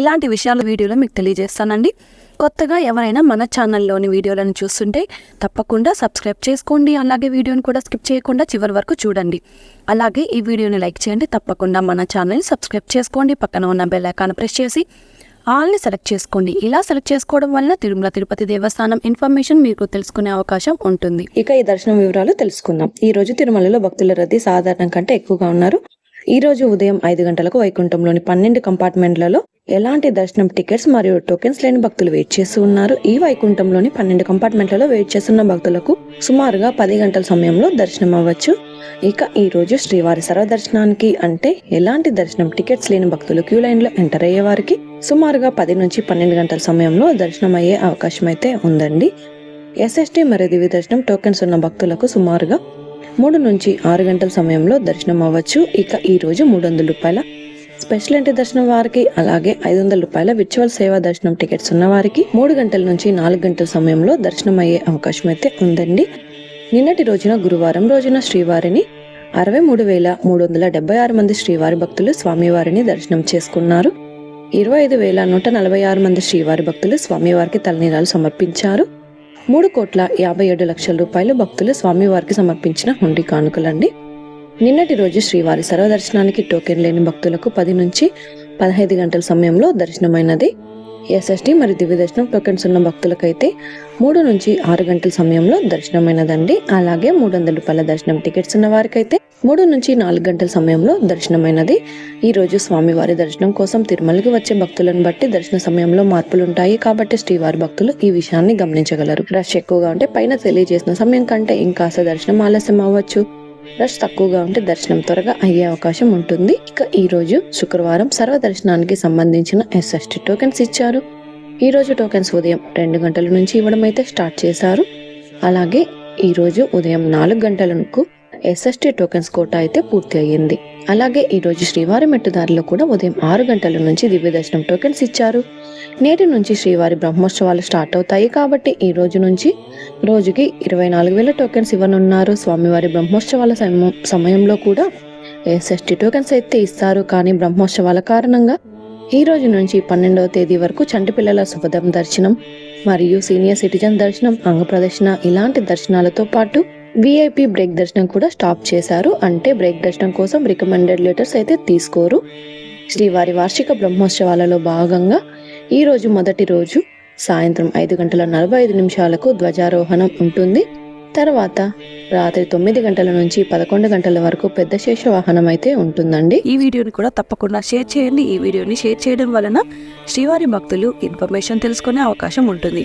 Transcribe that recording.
ఇలాంటి విషయాలు వీడియోలో మీకు తెలియజేస్తానండి. కొత్తగా ఎవరైనా మన ఛానల్లోని వీడియోలను చూస్తుంటే తప్పకుండా సబ్స్క్రైబ్ చేసుకోండి. అలాగే వీడియోని కూడా స్కిప్ చేయకుండా చివరి వరకు చూడండి. అలాగే ఈ వీడియోని లైక్ చేయండి. తప్పకుండా మన ఛానల్ని సబ్స్క్రైబ్ చేసుకోండి. పక్కన ఉన్న బెల్ ఐకాన్ ప్రెస్ చేసి ఆల్ని సెలెక్ట్ చేసుకోండి. ఇలా సెలెక్ట్ చేసుకోవడం వలన తిరుమల తిరుపతి దేవస్థానం ఇన్ఫర్మేషన్ మీకు తెలుసుకునే అవకాశం ఉంటుంది. ఇక ఈ దర్శనం వివరాలు తెలుసుకుందాం. ఈ రోజు తిరుమలలో భక్తుల రద్దీ సాధారణం కంటే ఎక్కువగా ఉన్నారు. ఈ రోజు ఉదయం ఐదు గంటలకు వైకుంఠంలోని పన్నెండు కంపార్ట్మెంట్లలో ఎలాంటి దర్శనం టికెట్స్ మరియు టోకెన్స్ లేని భక్తులు వెయిట్ చేస్తూ ఉన్నారు? ఈ వైకుంఠంలోని పన్నెండు కంపార్ట్మెంట్లలో వెయిట్ చేస్తున్న భక్తులకు సుమారుగా పది గంటల సమయంలో దర్శనం అవ్వచ్చు. ఇక ఈ రోజు శ్రీవారి సర్వదర్శనానికి అంటే ఎలాంటి దర్శనం టికెట్స్ లేని భక్తులు క్యూ లైన్లో ఎంటర్ అయ్యే వారికి సుమారుగా పది నుంచి పన్నెండు గంటల సమయంలో దర్శనం అయ్యే అవకాశం అయితే ఉందండి. ఎస్ఎస్టీ మరియు దివ్య దర్శనం టోకెన్స్ ఉన్న భక్తులకు సుమారుగా మూడు నుంచి ఆరు గంటల సమయంలో దర్శనం అవ్వచ్చు. ఇక ఈ రోజు మూడు వందల రూపాయల స్పెషల్ ఎంట్రీ దర్శనం వారికి అలాగే ఐదు వందల రూపాయల విర్చువల్ సేవా దర్శనం టికెట్స్ ఉన్న వారికి మూడు గంటల నుంచి నాలుగు గంటల సమయంలో దర్శనం అయ్యే అవకాశం అయితే ఉందండి. నిన్నటి రోజున గురువారం రోజున శ్రీవారిని అరవై మూడు వేల మూడు వందల డెబ్బై ఆరు మంది శ్రీవారి భక్తులు స్వామివారిని దర్శనం చేసుకున్నారు. ఇరవై ఐదు వేల నూట నలభై ఆరు మంది శ్రీవారి భక్తులు స్వామివారికి తలనీరాలు సమర్పించారు. మూడు కోట్ల యాభై ఏడు లక్షల రూపాయలు భక్తులు స్వామివారికి సమర్పించిన హుండీ కానుకలండి. నిన్నటి రోజు శ్రీవారి సర్వదర్శనానికి టోకెన్ లేని భక్తులకు పది నుంచి పదహైదు గంటల సమయంలో దర్శనమైనది. ఎస్ఎస్టి మరియు దివ్య దర్శనం టోకెన్స్ ఉన్న భక్తులకైతే మూడు నుంచి ఆరు గంటల సమయంలో దర్శనమైనదండి. అలాగే మూడు వందల రూపాయల దర్శనం టికెట్స్ ఉన్న వారికైతే మూడు నుంచి నాలుగు గంటల సమయంలో దర్శనమైనది. ఈ రోజు స్వామివారి దర్శనం కోసం తిరుమలకి వచ్చే భక్తులను బట్టి దర్శన సమయంలో మార్పులు ఉంటాయి కాబట్టి శ్రీవారి భక్తులు ఈ విషయాన్ని గమనించగలరు. రష్ ఎక్కువగా ఉంటే పైన తెలియజేసిన సమయం కంటే ఇంకాస్త దర్శనం ఆలస్యం అవ్వచ్చు రష్ తక్కువగా ఉంటే దర్శనం త్వరగా అయ్యే అవకాశం ఉంటుంది. ఇక ఈ రోజు శుక్రవారం సర్వదర్శనానికి సంబంధించిన ఎస్ఎస్టీ టోకెన్స్ ఇచ్చారు. ఈ రోజు టోకెన్స్ ఉదయం రెండు గంటల నుంచి ఇవ్వడం అయితే స్టార్ట్ చేశారు. అలాగే ఈ రోజు ఉదయం నాలుగు గంటలకు ఎస్ఎస్టీ టోకెన్స్ కోటా అయితే పూర్తి అయ్యింది అలాగే ఈరోజు శ్రీవారి మెట్టుదారిలో కూడా ఉదయం ఆరు గంటల నుంచి దివ్య దర్శనం టోకెన్స్ ఇచ్చారు. నేటి నుంచి శ్రీవారి బ్రహ్మోత్సవాలు స్టార్ట్ అవుతాయి కాబట్టి ఈ రోజు నుంచి రోజుకి ఇరవై నాలుగు వేల టోకెన్స్ ఇవ్వనున్నారు. స్వామివారి బ్రహ్మోత్సవాల సమయం- సమయంలో కూడా ఎస్ఎస్టీ టోకెన్స్ అయితే ఇస్తారు. కానీ బ్రహ్మోత్సవాల కారణంగా ఈ రోజు నుంచి పన్నెండవ తేదీ వరకు చంటి పిల్లల శుభదం దర్శనం మరియు సీనియర్ సిటిజన్ దర్శనం అంగ ప్రదర్శన ఇలాంటి దర్శనాలతో పాటు విఐపి బ్రేక్ దర్శనం కూడా స్టాప్ చేశారు. అంటే బ్రేక్ దర్శనం కోసం రికమెండెడ్ లెటర్స్ అయితే తీసుకోరు. శ్రీవారి వార్షిక బ్రహ్మోత్సవాలలో భాగంగా ఈరోజు మొదటి రోజు సాయంత్రం ఐదు గంటల నలభై ఐదు నిమిషాలకు ధ్వజారోహణం ఉంటుంది. తర్వాత రాత్రి తొమ్మిది గంటల నుంచి పదకొండు గంటల వరకు పెద్ద శేష వాహనం అయితే ఉంటుందండి. ఈ వీడియోని కూడా తప్పకుండా షేర్ చేయండి. ఈ వీడియోని షేర్ చేయడం వలన శ్రీవారి భక్తులు ఇన్ఫర్మేషన్ తెలుసుకునే అవకాశం ఉంటుంది.